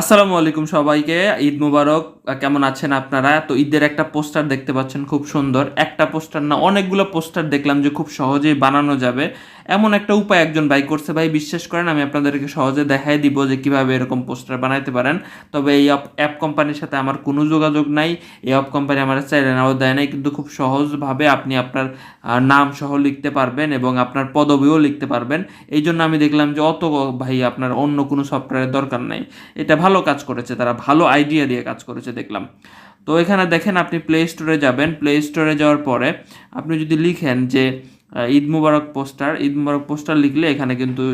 আসসালামু আলাইকুম সবাইকে ঈদ মুবারক। কেমন আছেন আপনারা? তো ঈদের একটা পোস্টার দেখতে পাচ্ছেন, খুব সুন্দর। একটা পোস্টার না, অনেকগুলো পোস্টার দেখলাম যে খুব সহজেই বানানো যাবে। এমন একটা উপায় একজন ভাই করছে, ভাই, বিশ্বাস করেন, আমি আপনাদেরকে সহজে দেখাই দিব যে কীভাবে এরকম পোস্টার বানাইতে পারেন। তবে এই অ্যাপ কোম্পানির সাথে আমার কোনো যোগাযোগ নাই। এই অ্যাপ কোম্পানি আমার চাইলে নাও দেয় নাই, কিন্তু খুব সহজভাবে আপনি আপনার নাম সহ লিখতে পারবেন এবং আপনার পদবিও লিখতে পারবেন। এই জন্য আমি দেখলাম যে অত ভাই আপনার অন্য কোনো সফটওয়্যারের দরকার নাই। এটা ভালো কাজ করেছে, তারা ভালো আইডিয়া দিয়ে কাজ করেছে। দেখলাম। তো এখানে দেখেন আপনি প্লে স্টোরে যাবেন। প্লে স্টোরে যাওয়ার পরে আপনি যদি লিখেন যে ঈদ মুবারক পোস্টার, ঈদ মুবারক পোস্টার লিখলে এখানে কিন্তু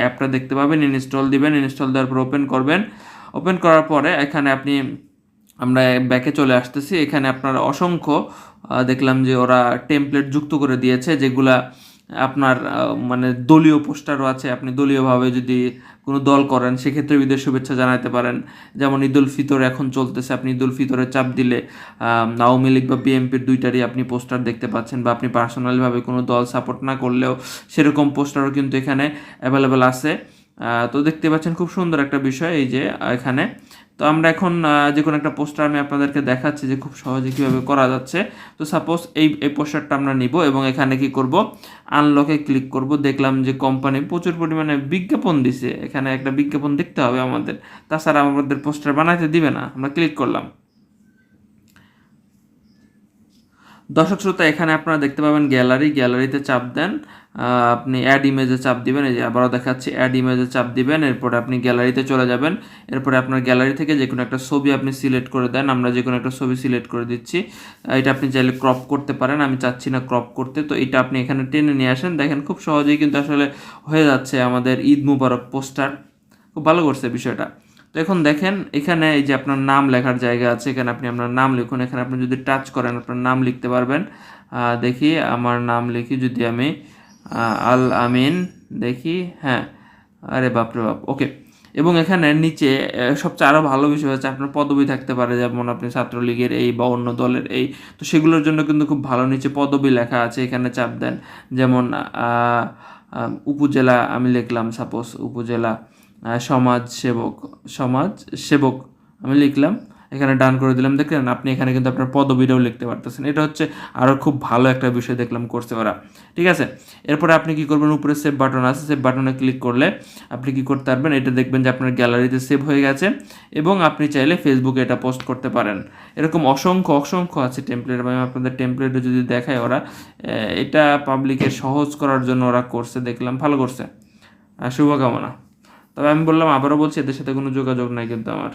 অ্যাপটা দেখতে পাবেন। ইনস্টল দিবেন ইনস্টল দেওয়ার পর ওপেন করবেন। ওপেন করার পরে এখানে আপনি, আমরা ব্যাকে চলে আসতেছি। এখানে আপনার অসংখ্য দেখলাম যে ওরা টেমপ্লেট যুক্ত করে দিয়েছে, যেগুলা আপনার মানে দলীয় পোস্টারও আছে, আপনি দলীয়ভাবে যদি কোনো দল করেন, সেক্ষেত্রে ঈদের শুভেচ্ছা জানাতে পারেন। যেমন ঈদ উল ফিতর এখন চলতেছে, আপনি ঈদ উল ফিতরে চাপ দিলে আওয়ামী লীগ বা বিএনপির দুইটারই আপনি পোস্টার দেখতে পাচ্ছেন বা আপনি পার্সোনালিভাবে কোনো দল সাপোর্ট না করলেও, সেরকম পোস্টারও কিন্তু এখানে অ্যাভেলেবেল আছে। তো দেখতে পাচ্ছেন খুব সুন্দর একটা বিষয় এই যে, এখানে। তো আমরা এখন যে কোনো একটা পোস্টার আমি আপনাদেরকে দেখাচ্ছি যে খুব সহজে কীভাবে করা যাচ্ছে। তো সাপোজ এই এই পোস্টারটা আমরা নিব এবং এখানে কি করব? আনলকে ক্লিক করব। দেখলাম যে কোম্পানি প্রচুর পরিমাণে বিজ্ঞাপন দিছে। এখানে একটা বিজ্ঞাপন দেখতে হবে আমাদের। তাছাড়া আমাদের পোস্টার বানাইতে দিবে না। আমরা ক্লিক করলাম। দর্শক শ্রোতা, এখানে আপনারা দেখতে পাবেন গ্যালারি। গ্যালারিতে চাপ দেন। আপনি অ্যাড ইমেজে চাপ দিবেন। এই যে আবারও দেখাচ্ছি অ্যাড ইমেজে চাপ দিবেন। এরপরে আপনি গ্যালারিতে চলে যাবেন। এরপরে আপনার গ্যালারি থেকে যে কোনো একটা ছবি আপনি সিলেক্ট করে দেন। আমরা যে কোনো একটা ছবি সিলেক্ট করে দিচ্ছি। এটা আপনি চাইলে ক্রপ করতে পারেন। আমি চাচ্ছি না ক্রপ করতে। তো এটা আপনি এখানে টেনে নিয়ে আসেন। দেখেন খুব সহজেই কিন্তু আসলে হয়ে যাচ্ছে আমাদের ঈদ মুবারক পোস্টার। খুব ভালো করছে বিষয়টা। তো এখন দেখেন, এখানে এই যে আপনার নাম লেখার জায়গা আছে, এখানে আপনি আপনার নাম লিখুন, এখানে আপনি যদি টাচ করেন, আপনার নাম লিখতে পারবেন। দেখি, আমার নাম লিখি যদি আমি আল আমিন দেখি হ্যাঁ আরে বাপরে বাপ ওকে এবং এখানে নিচে সবচেয়ে আরও ভালো বিষয় হচ্ছে, আপনার পদবি থাকতে পারে, যেমন আপনি ছাত্রলীগের এই বা অন্য দলের এই, তো সেগুলোর জন্য কিন্তু খুব ভালো নিচে পদবি লেখা আছে, এখানে চাপ দেন। যেমন উপজেলা, আমি লিখলাম সাপোজ উপজেলা সমাজ সেবক সমাজ সেবক আমি লিখলাম। এখানে ডান করে দিলাম। দেখলেন আপনি এখানে কিন্তু আপনার পদবিটাও লিখতে পারতেছেন। এটা হচ্ছে আরও খুব ভালো একটা বিষয় দেখলাম করছে ওরা। ঠিক আছে? এরপরে আপনি কি করবেন? উপরে সেভ বাটন আছে। সেভ বাটনে ক্লিক করলে আপনি কি করতে পারবেন? এটা দেখবেন যে আপনার গ্যালারিতে সেভ হয়ে গেছে এবং আপনি চাইলে ফেসবুকে এটা পোস্ট করতে পারেন। এরকম অসংখ্য অসংখ্য আছে টেমপ্লেট আমি আপনাদের টেমপ্লেটে যদি দেখায় ওরা এটা পাবলিকের সহজ করার জন্য ওরা করছে দেখলাম। ভালো করছে শুভকামনা। তবে আমি বললাম আবারও বলছি এদের সাথে কোনো যোগাযোগ নাই কিন্তু আমার।